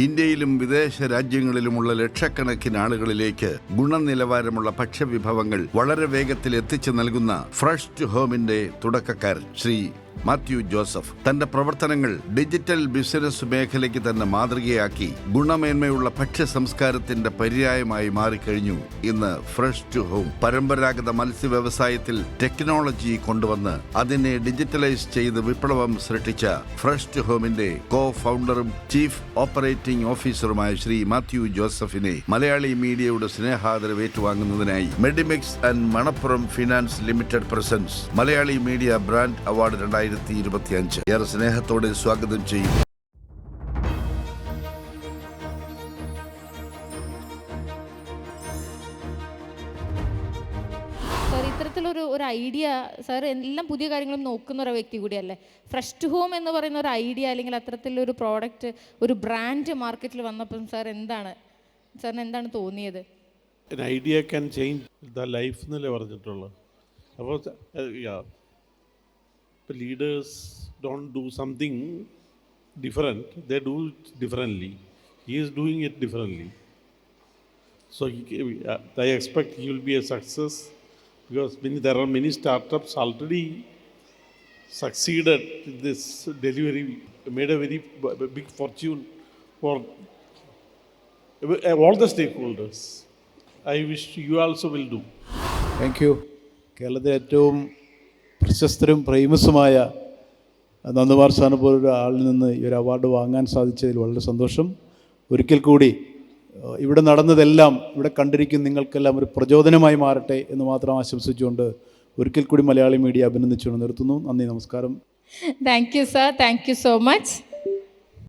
ഇന്ത്യയിലും വിദേശ രാജ്യങ്ങളിലുമുള്ള ലക്ഷക്കണക്കിന് ആളുകളിലേക്ക് ഗുണനിലവാരമുള്ള ഭക്ഷ്യവിഭവങ്ങൾ വളരെ വേഗത്തിൽ എത്തിച്ചു നൽകുന്ന ഫ്രഷ് ടു ഹോമിന്റെ തുടക്കക്കാരൻ ശ്രീ മാത്യു ജോസഫ് തന്റെ പ്രവർത്തനങ്ങൾ ഡിജിറ്റൽ ബിസിനസ് മേഖലയ്ക്ക് തന്നെ മാതൃകയാക്കി ഗുണമേന്മയുള്ള ഭക്ഷ്യ സംസ്കാരത്തിന്റെ പര്യായമായി മാറിക്കഴിഞ്ഞു. ഇന്ന് ഫ്രഷ് ടു ഹോം പരമ്പരാഗത മത്സ്യ വ്യവസായത്തിൽ ടെക്നോളജി കൊണ്ടുവന്ന് അതിനെ ഡിജിറ്റലൈസ് ചെയ്ത് വിപ്ലവം സൃഷ്ടിച്ച ഫ്രഷ് ടു ഹോമിന്റെ കോ ഫൗണ്ടറും ചീഫ് ഓപ്പറേറ്റിംഗ് ഓഫീസറുമായ ശ്രീ മാത്യു ജോസഫിനെ മലയാളി മീഡിയയുടെ സ്നേഹാദരവ് ഏറ്റുവാങ്ങുന്നതിനായി Medimix and Manappuram finance limited presents Malayali media brand award രണ്ടായിരത്തി ഇരുപത്തിയഞ്ച് ഏറെ സ്നേഹത്തോടെ സ്വാഗതം ചെയ്യും ഇത്തരത്തിലൊരു ഒരു ഐഡിയ സാർ എല്ലാം പുതിയ കാര്യങ്ങളും നോക്കുന്ന ഒരു വ്യക്തി കൂടിയല്ലേ? ഫ്രഷ് ടു ഹോം എന്ന് പറയുന്ന ഒരു ഐഡിയ അല്ലെങ്കിൽ അത്തരത്തിലൊരു പ്രോഡക്റ്റ് ഒരു ബ്രാൻഡ് മാർക്കറ്റിൽ വന്നപ്പം സാർ എന്താണ്? സാറിന് എന്താണ് തോന്നിയത്? Idea can change the life എന്നല്ലേ പറഞ്ഞിട്ടുള്ളത്. അപ്പോൾ ഇപ്പോൾ leaders don't do something different they do it differently he is doing it differently So he, uh, I expect he will be a success because many, there are many startups already succeeded in this delivery, made a very b- big fortune for all the stakeholders. I wish you also will do. Thank you കേരളത്തിലെ ഏറ്റവും പ്രശസ്തരും പ്രേമസുമായ നന്ദകുമാർ സാറിനെ പോലൊരു ആളിൽ നിന്ന് ഈ ഒരു award വാങ്ങാൻ സാധിച്ചതിൽ വളരെ സന്തോഷം. ഒരിക്കൽ കൂടി ഇവിടെ നടന്നതെല്ലാം ഇവിടെ കണ്ടിരിക്കുന്ന നിങ്ങൾക്കെല്ലാം ഒരു പ്രചോദനമായി മാറട്ടെ എന്ന് മാത്രം ആശംസിച്ചുകൊണ്ട് ഒരിക്കൽ കൂടി മലയാളി മീഡിയ അഭിനന്ദിച്ചുകൊണ്ട് നിർത്തുന്നു. നന്ദി നമസ്കാരം. Thank you sir thank you so much